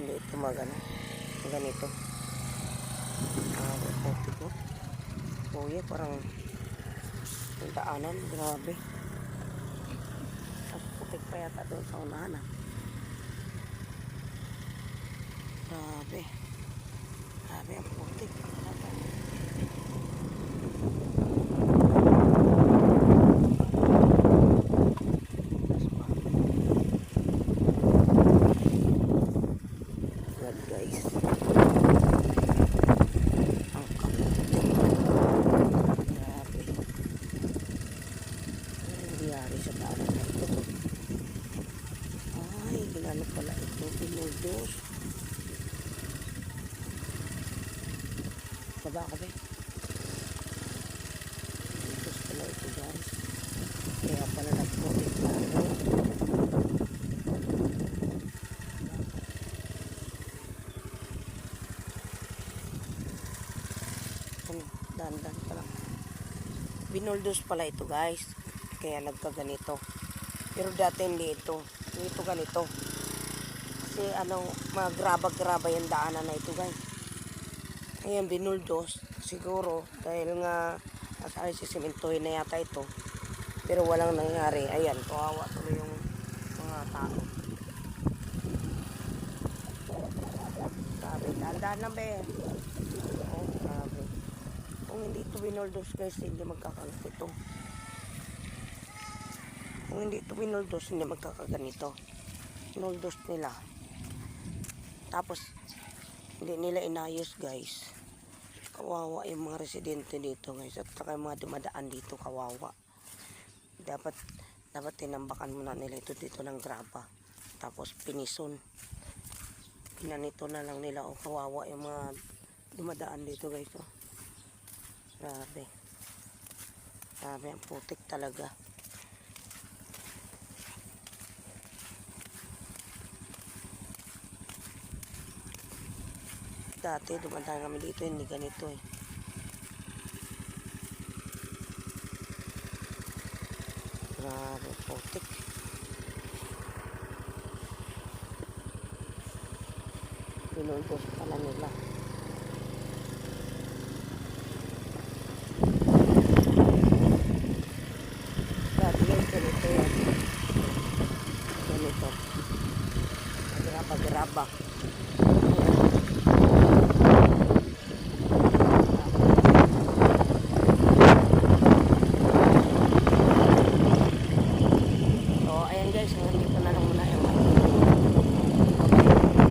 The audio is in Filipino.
Hindi ito magano. Ganito. Ah, puti ko. Kuya, parang yung daanan. Grabe. Mas putik pa yata doon sa unahan ah. Grabe. Grabe ang putik. Grabe. Tapos pa. Yan guys. Ang kaputik. Grabe. Ano nangyari sa daanan na ito? Ay, ginano pala ito. Pinuldos. Baba ka ba? Pinuldos pala ito guys. Kaya pala nagputik na ano. Ano, dandan pala. Binuldos pala ito guys. Kaya nagkaganito. Pero dati hindi ito. Hindi ito ganito. Kasi ano, magraba-graba yung daanan na ito guys. Ayan, binuldos. Siguro, dahil nga asali si simentohin na yata ito. Pero walang nangyari. Ayan, kawawa tuloy yung mga tao. Grabe, dahan lang be. Oh, grabe. Kung hindi ito binuldos guys, hindi magkakalat ito. Kung hindi ito binuldos, hindi magkakaganito. Binuldos nila. Tapos, hindi nila inayos guys. Kawawa yung mga residente dito guys. At saka yung mga dumadaan dito, kawawa. Dapat, dapat tinambakan muna nila ito dito ng graba. Tapos pinison. Pinanito na lang nila. O kawawa yung mga dumadaan dito guys. Oh. Grabe. Grabe, ang putik talaga. Dati, dumadaan kami dito, hindi ganito eh. Grabe, putik. Pinulbos pala nila. Dati guys, ganito yan. Ganito. Graba-graba.